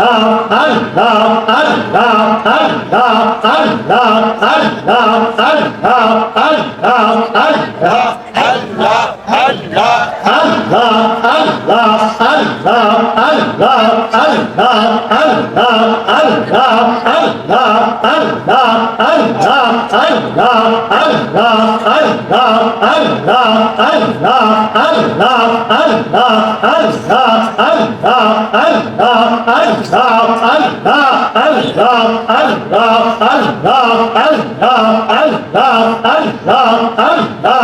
Allah الله الله الله الله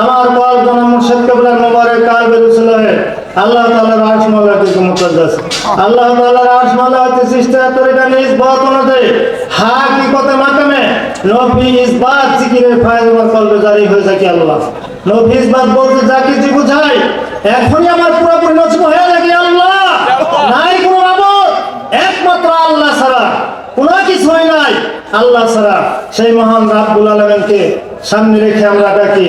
আমার call কোন মুর্শিদ কবলার মোবারক কালবে রসুলের আল্লাহ তাআলার আরশ মাওলাকে মুকাদ্দাস আল্লাহ তাআলার আরশ মাওলাকে সৃষ্টি তরিকা নিসবত অনুযায়ী। হাকিকতে মাকামে নবী ইসবাত জিকিরের ফায়দা আমার কলবে জারি হয়ে যায় কি আল্লাহ? নবী ইসবাত বলতে যা কিছু বুঝাই, এখনই আমার পুরোপুরি নষ্ট হয়ে যায় আল্লাহ? নাই কোনো মাবুদ একমাত্র আল্লাহ ছাড়া। কোনো কিছু হয় নাই, আল্লাহ ছাড়া। সেই মহান রাব্বুল আলামিনকে সামনে রেখে আমরা ডাকি।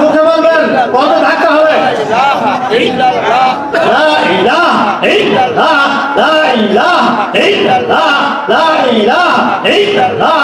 মুখে বলবেন কত ধাক্কা হবে। ইল্লাল্লাহ।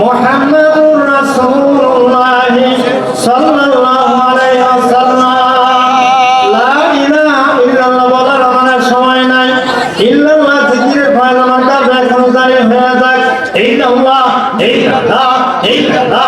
মোহাম্মদুর রাসূলুল্লাহ সাল্লাল্লাহু আলাইহি ওয়াসাল্লাম লা ইলাহা ইল্লাল্লাহ বলার আমাদের সময় নাই ইল্লাল্লাহ জিকিরের ফয়লামাটা এখন জারি হয়ে যাক ইল্লাল্লাহ ইল্লাল্লাহ ইল্লাল্লাহ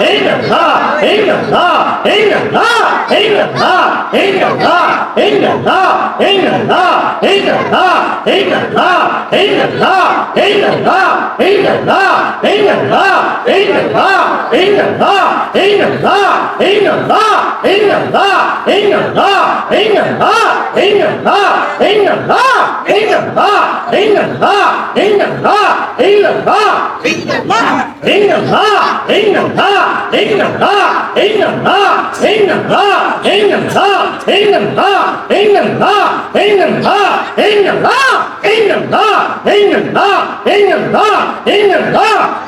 Ain't a lot, ain't a lot, ain't a lot, ain't a lot, ain't a lot, எங்கண்ணா எங்கண்ணா எங்கண்ணா எங்கண்ணா எங்கண்ணா எங்கண்ணா எங்கண்ணா எங்கண்ணா எங்கண்ணா Ain't a law, ain't a law, ain't a law,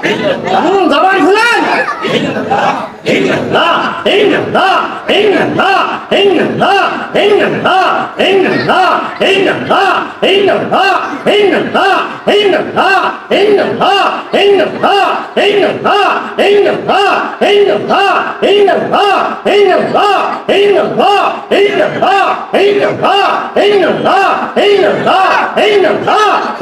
ain't a law, ain't a law, ain't a law,